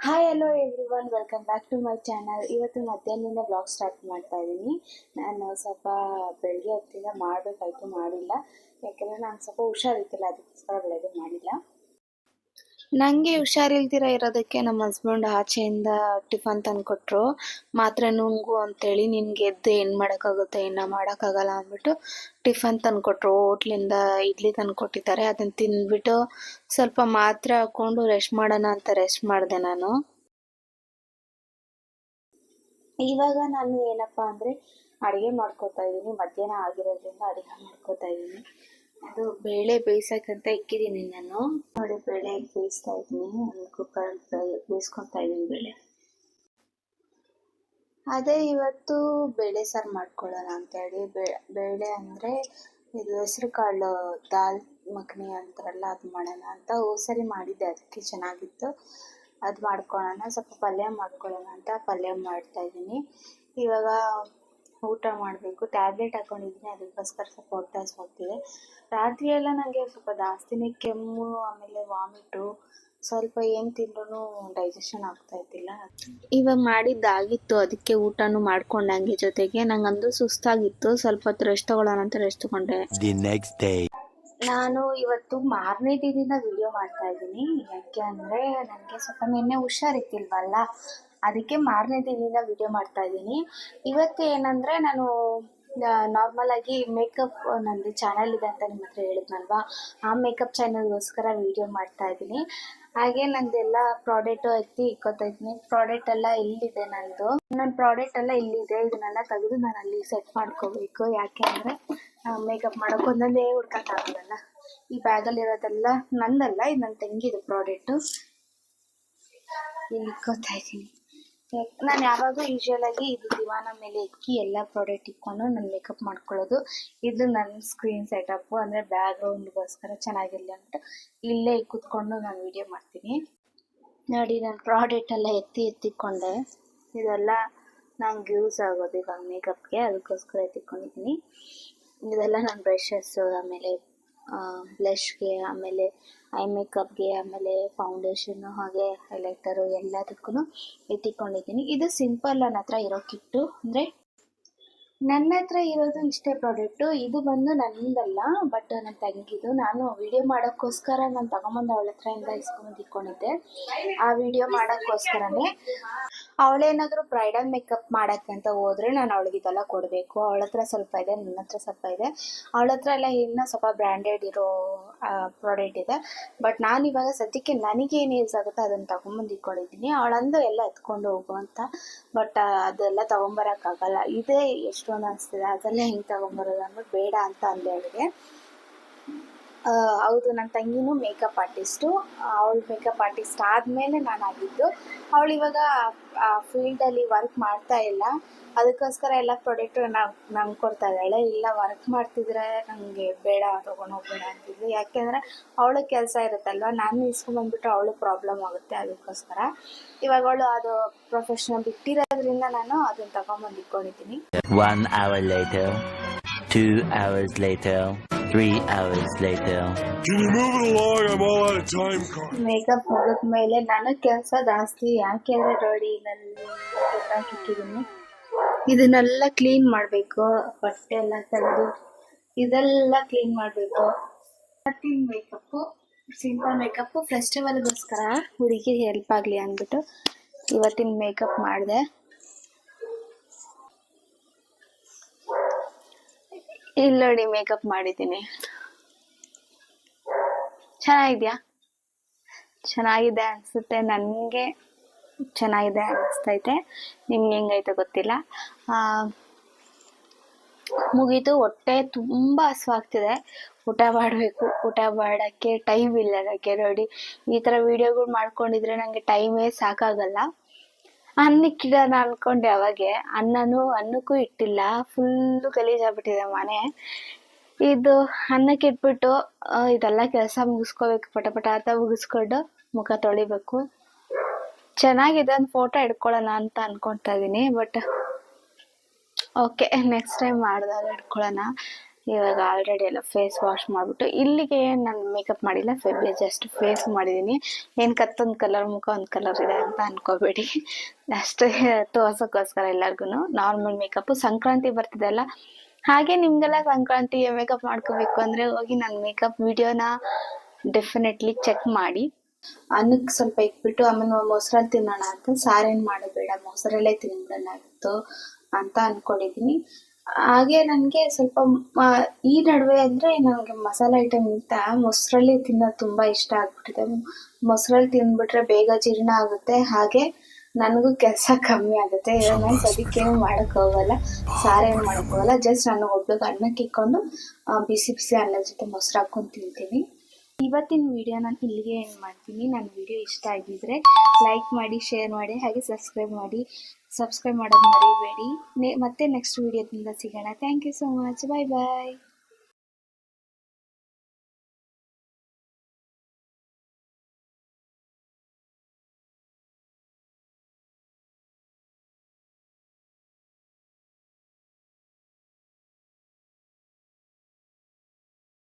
Hi hello everyone welcome back to my channel ಇವತ್ತು ಮಧ್ಯಾಹ್ನದಿಂದ blog start ಮಾಡ್ತಾ ಇದ್ದೀನಿ ನಾನು ಸ್ವಲ್ಪ ಬೆಳಗ್ಗೆ ಹೊತ್ತಿಂದ ಮಾಡಬೇಕಾಯ್ತು ಮಾಡಿಲ್ಲ. ಯಾಕೆಂದರೆ ನಾನು ಸ್ವಲ್ಪ ಹುಷಾರಿತ್ತಿಲ್ಲ ಅದಕ್ಕೋಸ್ಕರ ಬೆಳಗ್ಗೆ ಮಾಡಿಲ್ಲ. ನನಗೆ ಹುಷಾರಿಲ್ದಿರ ಇರೋದಕ್ಕೆ ನಮ್ಮ ಹಸ್ಬೆಂಡ್ ಆಚೆಯಿಂದ ಟಿಫನ್ ತಂದುಕೊಟ್ರು. ಮಾತ್ರೆ ನುಂಗು ಅಂತೇಳಿ ನಿನ್ಗೆ ಎದ್ದು ಏನು ಮಾಡೋಕ್ಕಾಗುತ್ತೆ, ಇನ್ನು ಮಾಡೋಕ್ಕಾಗಲ್ಲ ಅಂದ್ಬಿಟ್ಟು ಟಿಫನ್ ತಂದುಕೊಟ್ರು. ಹೋಟ್ಲಿಂದ ಇಡ್ಲಿ ತಂದುಕೊಟ್ಟಿದ್ದಾರೆ. ಅದನ್ನು ತಿಂದ್ಬಿಟ್ಟು ಸ್ವಲ್ಪ ಮಾತ್ರೆ ಹಾಕ್ಕೊಂಡು ರೆಸ್ಟ್ ಮಾಡೋಣ ಅಂತ ರೆಸ್ಟ್ ಮಾಡಿದೆ ನಾನು. ಇವಾಗ ನಾನು ಏನಪ್ಪ ಅಂದರೆ ಅಡುಗೆ ಮಾಡ್ಕೋತಾ ಇದ್ದೀನಿ ಮಧ್ಯಾಹ್ನ ಆಗಿರೋದ್ರಿಂದ ಅಡುಗೆ ಮಾಡ್ಕೊತಾ ಇದ್ದೀನಿ ಅದು ಬೇಳೆ ಬೇಯಿಸಕ್ಕಂತ ಇಕ್ಕಿದ್ದೀನಿ ನಾನು. ನೋಡಿ, ಬೇಳೆ ಬೇಯಿಸ್ತಾ ಇದ್ದೀನಿ. ಕುಕ್ಕರ್ ಬೇಯಿಸ್ಕೊತಾ ಇದ್ದೀನಿ ಬೇಳೆ. ಅದೇ ಇವತ್ತು ಬೇಳೆ ಸಾರು ಮಾಡ್ಕೊಳ್ಳೋಣ ಅಂತೇಳಿ. ಬೇಳೆ ಅಂದರೆ ಇದು ಹೆಸರು ಕಾಳು, ದಾಲ್ ಮಖನಿ ಅಂತಾರಲ್ಲ, ಅದು ಮಾಡೋಣ ಅಂತ ಸರಿ ಮಾಡಿದ್ದೆ. ಅದಕ್ಕೆ ಚೆನ್ನಾಗಿತ್ತು. ಅದು ಮಾಡ್ಕೊಳ್ಳೋಣ. ಸ್ವಲ್ಪ ಪಲ್ಯ ಮಾಡ್ಕೊಳ್ಳೋಣ ಅಂತ ಪಲ್ಯ ಮಾಡ್ತಾ ಇದ್ದೀನಿ. ಇವಾಗ ಊಟ ಮಾಡಬೇಕು ಟ್ಯಾಬ್ಲೆಟ್ ಹಾಕೊಂಡಿದ್ದೀನಿ ಅದಕ್ಕೋಸ್ಕರ ಸ್ವಲ್ಪ ಹೊಟ್ಟೆ ರಾತ್ರಿ ಎಲ್ಲ ನನಗೆ ಸ್ವಲ್ಪ ಜಾಸ್ತಿನೇ ಕೆಮ್ಮು ಆಮೇಲೆ ವಾಮಿಟು ಸ್ವಲ್ಪ ಏನು ತಿಂದ್ರೂ ಡೈಜೆಷನ್ ಆಗ್ತಾ ಇದ್ದಿಲ್ಲ. ಇವಾಗ ಮಾಡಿದ್ದಾಗಿತ್ತು ಅದಕ್ಕೆ ಊಟನೂ ಮಾಡ್ಕೊಂಡಂಗೆ ಜೊತೆಗೆ. ನಂಗಂದು ಸುಸ್ತಾಗಿತ್ತು ಸ್ವಲ್ಪ ಹೊತ್ತು ರೆಸ್ಟ್ ತಗೊಳ್ಳೋಣ ಅಂತ ರೆಸ್ಟ್ ತಗೊಂಡೆ. ನಾನು ಇವತ್ತು ಮಾರನೇ ದಿನದಿಂದ ವಿಡಿಯೋ ಮಾಡ್ತಾ ಇದ್ದೀನಿ. ಯಾಕೆ ಅಂದರೆ ನನಗೆ ಸ್ವಲ್ಪ ನಿನ್ನೆ ಹುಷಾರಿತ್ತಿಲ್ವಲ್ಲ ಅದಕ್ಕೆ ಮಾರನೇ ದಿನದಿಂದ ವಿಡಿಯೋ ಮಾಡ್ತಾ ಇದ್ದೀನಿ. ಇವತ್ತು ಏನಂದರೆ ನಾನು ನಾರ್ಮಲ್ ಆಗಿ ಮೇಕಪ್ ನಂದು ಚಾನಲ್ ಇದೆ ಅಂತ ನಿಮ್ಮ ಹತ್ರ ಹೇಳಿದ್ನಲ್ವಾ? ಆ ಮೇಕಪ್ ಚಾನಲ್ಗೋಸ್ಕರ ವಿಡಿಯೋ ಮಾಡ್ತಾ ಇದ್ದೀನಿ. ಹಾಗೆ ನಂದೆಲ್ಲ ಪ್ರಾಡಕ್ಟು ಎತ್ತಿ ಇಕ್ಕೋತಾ ಇದ್ದೀನಿ. ಪ್ರಾಡಕ್ಟ್ ಎಲ್ಲ ಎಲ್ಲಿದೆ ನಂದು? ನನ್ನ ಪ್ರಾಡಕ್ಟ್ ಎಲ್ಲ ಇಲ್ಲಿದೆ. ಇದನ್ನೆಲ್ಲ ತೆಗೆದು ನಾನು ಅಲ್ಲಿ ಸೆಟ್ ಮಾಡ್ಕೋಬೇಕು. ಯಾಕೆ ಅಂದರೆ ಮೇಕಪ್ ಮಾಡೋಕೆ ಒಂದೊಂದೇ ಹುಡ್ಕೋಕ್ಕಾಗಲ್ಲ ಈ ಬ್ಯಾಗಲ್ಲಿರೋದೆಲ್ಲ ನಂದಲ್ಲ, ಇದು ನನ್ನ ತಂಗಿದು ಪ್ರಾಡಕ್ಟು ಇಲ್ಲಿ ಇಕ್ಕೋತಾ ಇದ್ದೀನಿ. ನಾನು ಯಾವಾಗಲೂ ಯೂಶುವಲ್ ಆಗಿ ಇದು ದಿವಾನ ಮೇಲೆ ಇಕ್ಕಿ ಎಲ್ಲ ಪ್ರಾಡಕ್ಟ್ ಇಕ್ಕೊಂಡು ನಾನು ಮೇಕಪ್ ಮಾಡ್ಕೊಳ್ಳೋದು. ಇದು ನನ್ನ ಸ್ಕ್ರೀನ್ ಸೆಟಪ್ಪು ಅಂದರೆ ಬ್ಯಾಗ್ರೌಂಡ್ಗೋಸ್ಕರ ಚೆನ್ನಾಗಿರಲಿ ಅಂತ ಇಲ್ಲೇ ಕೂತ್ಕೊಂಡು ನಾನು ವಿಡಿಯೋ ಮಾಡ್ತೀನಿ. ನೋಡಿ, ನಾನು ಪ್ರಾಡಕ್ಟ್ ಎಲ್ಲ ಎತ್ತಿ ಎತ್ತಿಕೊಂಡೆ ಇದೆಲ್ಲ ನಂಗೆ ಯೂಸ್ ಆಗೋದು ಇವಾಗ ಮೇಕಪ್ಗೆ ಅದಕ್ಕೋಸ್ಕರ ಎತ್ತಿಕೊಂಡಿದ್ದೀನಿ ಇದೆಲ್ಲ ನನ್ನ ಬ್ರಷಸ್ಸು ಆಮೇಲೆ ಬ್ಲಷ್ಗೆ ಆಮೇಲೆ ಐ ಮೇಕಪ್ಗೆ, ಆಮೇಲೆ ಫೌಂಡೇಶನ್ನು ಹಾಗೆ ಹೈಲೈಟರು ಎಲ್ಲದಕ್ಕೂ ಎತ್ತಿಕೊಂಡಿದ್ದೀನಿ ಇದು ಸಿಂಪಲ್ ನನ್ನ ಹತ್ರ ಇರೋ ಕಿಟ್ಟು. ಅಂದರೆ ನನ್ನ ಹತ್ರ ಇರೋದು ಇಷ್ಟೇ ಪ್ರಾಡಕ್ಟು. ಇದು ಬಂದು ನನ್ನದಲ್ಲ ಬಟ್ ನನ್ನ ತಂಗಿದು. ನಾನು ವಿಡಿಯೋ ಮಾಡೋಕ್ಕೋಸ್ಕರ ನಾನು ತಗೊಂಬಂದು ಅವಳ ಹತ್ರ ಇಂದ ಇಸ್ಕೊಂಡು ಇಟ್ಕೊಂಡಿದ್ದೆ. ಆ ವಿಡಿಯೋ ಮಾಡೋಕ್ಕೋಸ್ಕರನೇ. ಅವಳೇನಾದರೂ ಬ್ರೈಡಲ್ ಮೇಕಪ್ ಮಾಡೋಕ್ಕೆ ಅಂತ ಹೋದರೆ ನಾನು ಅವಳಿಗೆ ಇದೆಲ್ಲ ಕೊಡಬೇಕು. ಅವಳ ಹತ್ರ ಸ್ವಲ್ಪ ಇದೆ ನನ್ನ ಹತ್ರ ಸ್ವಲ್ಪ ಇದೆ. ಅವಳ ಹತ್ರ ಎಲ್ಲ ಇನ್ನೂ ಸ್ವಲ್ಪ ಬ್ರ್ಯಾಂಡೆಡ್ ಇರೋ ಪ್ರಾಡಕ್ಟ್ ಇದೆ. ಬಟ್ ನಾನು ಇವಾಗ ಸದ್ಯಕ್ಕೆ ನನಗೆ ಏನು ಯೂಸ್ ಆಗುತ್ತೋ ಅದನ್ನು ತಗೊಂಬಂದು ಇಟ್ಕೊಂಡಿದ್ದೀನಿ ಅವಳಂದು ಎಲ್ಲ ಎತ್ಕೊಂಡು ಹೋಗು ಅಂತ. ಬಟ್ ಅದೆಲ್ಲ ತಗೊಂಬರೋಕ್ಕಾಗಲ್ಲ. ಇದೇ ಎಷ್ಟೊಂದು ಅನಿಸ್ತಿದೆ. ಅದನ್ನೇ ಹೆಂಗೆ ತಗೊಂಬರೋದು ಅಂದ್ಬಿಟ್ಟು ಬೇಡ ಅಂತ ಅಂದೆ ಅವಳಿಗೆ ಹೌದು ನನ್ನ ತಂಗಿನೂ ಮೇಕಪ್ ಆರ್ಟಿಸ್ಟು ಅವಳು ಮೇಕಪ್ ಆರ್ಟಿಸ್ಟ್ ಆದಮೇಲೆ ನಾನು ಆಗಿದ್ದು ಅವಳು ಇವಾಗ, ಆ ಫೀಲ್ಡಲ್ಲಿ ವರ್ಕ್ ಮಾಡ್ತಾ ಇಲ್ಲ. ಅದಕ್ಕೋಸ್ಕರ ಎಲ್ಲ ಪ್ರಾಡಕ್ಟು ನಾನು ನಂಗೆ ಕೊಡ್ತಾ ಇದ್ದಾಳೆ. ಇಲ್ಲ ವರ್ಕ್ ಮಾಡ್ತಿದ್ರೆ ನನಗೆ ಬೇಡ, ತೊಗೊಂಡು ಹೋಗ್ಬೇಡ ಅಂತಿದ್ಲು. ಯಾಕೆಂದರೆ ಅವಳು ಕೆಲಸ ಇರುತ್ತಲ್ವ, ನಾನು ಇಸ್ಕೊಂಡ್ಬಂದ್ಬಿಟ್ಟು ಅವಳು ಪ್ರಾಬ್ಲಮ್ ಆಗುತ್ತೆ ಅದಕ್ಕೋಸ್ಕರ. ಇವಾಗ ಅವಳು ಅದು ಪ್ರೊಫೆಷನಲ್ ಬಿಟ್ಟಿರೋದ್ರಿಂದ ನಾನು ಅದನ್ನು ತಗೊಂಬಂದು ಇಟ್ಕೊಂಡಿದ್ದೀನಿ Three hours later. Can you move it along? I'm all out of time, Carl. Makeup ಮುಗಿದ ಮೇಲೆ ನಾನು ಕೆಲಸ ಜಾಸ್ತಿ ಯಾಕೆಂದ್ರೆ ನೋಡಿ ಹಾಕಿಟ್ಟಿದ್ದೀನಿ ಇದನ್ನೆಲ್ಲ ಕ್ಲೀನ್ ಮಾಡಬೇಕು ಬಟ್ಟೆ ಎಲ್ಲ ತೆಗೆದು ಇದೆಲ್ಲ ಕ್ಲೀನ್ ಮಾಡಬೇಕು ಇವತ್ತಿನ ಮೇಕಪ್ಪು ಸಿಂಪಲ್ ಮೇಕಪ್ಪು ಫೆಸ್ಟಿವಲ್ಗೋಸ್ಕರ ಹುಡುಗಿಗೆ ಹೆಲ್ಪ್ ಆಗಲಿ ಅಂದ್ಬಿಟ್ಟು ಇವತ್ತಿನ ಮೇಕಪ್ ಮಾಡಿದೆ ಇಲ್ಲಿ ನೋಡಿ ಮೇಕಪ್ ಮಾಡಿದ್ದೀನಿ. ಚೆನ್ನಾಗಿದ್ಯಾ? ಚೆನ್ನಾಗಿದೆ ಅನಿಸುತ್ತೆ. ನನಗೆ ಚೆನ್ನಾಗಿದೆ ಅನಿಸ್ತೈತೆ. ನಿಮ್ಗೆ ಹೆಂಗೈತೆ ಗೊತ್ತಿಲ್ಲ. ಮುಗೀತು. ಹೊಟ್ಟೆ ತುಂಬ ಹಸುವಾಗ್ತಿದೆ ಊಟ ಮಾಡಬೇಕು. ಊಟ ಮಾಡೋಕ್ಕೆ ಟೈಮ್ ಇಲ್ಲ ಅದಕ್ಕೆ ನೋಡಿ. ಈ ಥರ ವೀಡಿಯೋಗಳು ಮಾಡ್ಕೊಂಡಿದ್ರೆ ನನಗೆ ಟೈಮೇ ಸಾಕಾಗಲ್ಲ. ಅನ್ನಕ್ಕಿಡೋಣ ಅನ್ಕೊಂಡೆ ಅವಾಗೆ. ಅನ್ನನೂ, ಅನ್ನಕ್ಕೂ ಇಟ್ಟಿಲ್ಲ. ಫುಲ್ಲು ಗಲೀಜಾಗ್ಬಿಟ್ಟಿದೆ ಮನೆ. ಇದು ಅನ್ನಕ್ಕೆ ಇಟ್ಬಿಟ್ಟು ಇದೆಲ್ಲ ಕೆಲಸ ಮುಗಿಸ್ಕೋಬೇಕು, ಪಟ ಪಟ ಅಂತ ಮುಗಿಸ್ಕೊಂಡು ಮುಖ ತೊಳಿಬೇಕು. ಚೆನ್ನಾಗಿದೆ, ಒಂದು ಫೋಟೋ ಇಟ್ಕೊಳ್ಳೋಣ ಅಂತ ಅನ್ಕೊತಾ ಇದ್ದೀನಿ ಬಟ್ ಓಕೆ ನೆಕ್ಸ್ಟ್ ಟೈಮ್ ಮಾಡಿದಾಗ ಇಟ್ಕೊಳ್ಳೋಣ ಇವಾಗ ಆಲ್ರೆಡಿ ಎಲ್ಲ ಫೇಸ್ ವಾಶ್ ಮಾಡಿಬಿಟ್ಟು, ಇಲ್ಲಿಗೆ ನಾನು ಮೇಕಪ್ ಮಾಡಿಲ್ಲ ಫೆಬ್ರಿ ಜಸ್ಟ್ ಫೇಸ್ ಮಾಡಿದ್ದೀನಿ ಏನು ಕತ್ತೊಂದು ಕಲರ್ ಮುಖ ಒಂದು ಕಲರ್ ಇದೆ ಅಂತ ಅನ್ಕೋಬೇಡಿ. ಅಷ್ಟೇ ತೋರ್ಸೋಕ್ಕೋಸ್ಕರ ಎಲ್ಲರಿಗೂ ನಾರ್ಮಲ್ ಮೇಕಪ್ಪು ಸಂಕ್ರಾಂತಿ ಬರ್ತಿದೆಯಲ್ಲ ಹಾಗೆ ನಿಮಗೆಲ್ಲ ಸಂಕ್ರಾಂತಿ ಮೇಕಪ್ ಮಾಡ್ಕೋಬೇಕು ಅಂದರೆ ಹೋಗಿ ನನ್ನ ಮೇಕಪ್ ವಿಡಿಯೋನ ಡೆಫಿನೆಟ್ಲಿ ಚೆಕ್ ಮಾಡಿ. ಅನ್ನಕ್ಕೆ ಸ್ವಲ್ಪ ಇಕ್ಬಿಟ್ಟು ಆಮೇಲೆ ಮೊಸರಲ್ಲಿ ತಿನ್ನೋಣ ಅಂತ. ಸಾರೇನು ಮಾಡಬೇಡ ಮೊಸರಲ್ಲೇ ತಿನ್ಬಿಡೋಣ ಅಂತ ಅನ್ಕೊಂಡಿದ್ದೀನಿ ಹಾಗೆ ನನಗೆ ಸ್ವಲ್ಪ ಈ ನಡುವೆ ಅಂದರೆ ನನಗೆ ಮಸಾಲೆ ಇಂತ ಮೊಸರಲ್ಲಿ ತಿನ್ನೋದು ತುಂಬ ಇಷ್ಟ ಆಗ್ಬಿಟ್ಟಿದೆ. ಮೊಸರಲ್ಲಿ ತಿಂದ್ಬಿಟ್ರೆ ಬೇಗ ಜೀರ್ಣ ಆಗುತ್ತೆ. ಹಾಗೆ ನನಗೂ ಕೆಲಸ ಕಮ್ಮಿ ಆಗುತ್ತೆ. ನಾನು ಅದಕ್ಕೇನು ಮಾಡಕ್ ಹೋಗಲ್ಲ. ಸಾರೇನು ಮಾಡೋಕ್ಕೋಗಲ್ಲ ಜಸ್ಟ್ ನಾನು ಒಬ್ಳಿಗೆ ಅನ್ನಕ್ಕೆ ಇಕ್ಕೊಂಡು ಬಿಸಿ ಬಿಸಿ ಅನ್ನದ ಜೊತೆ ಮೊಸರು ಹಾಕ್ಕೊಂಡು ತಿಂತೀನಿ. ಇವತ್ತಿನ ವಿಡಿಯೋ ನಾನು ಇಲ್ಲಿಗೆ ಏನು ಮಾಡ್ತೀನಿ. ನನ್ನ ವಿಡಿಯೋ ಇಷ್ಟ ಆಗಿದ್ರೆ ಲೈಕ್ ಮಾಡಿ ಶೇರ್ ಮಾಡಿ, ಹಾಗೆ ಸಬ್ಸ್ಕ್ರೈಬ್ ಮಾಡಿ. ಸಬ್ಸ್ಕ್ರೈಬ್ ಮಾಡೋದು ಮರಿಬೇಡಿ. ಮತ್ತೆ ನೆಕ್ಸ್ಟ್ ವಿಡಿಯೋದಿಂದ ಸಿಗೋಣ. Thank you so much bye bye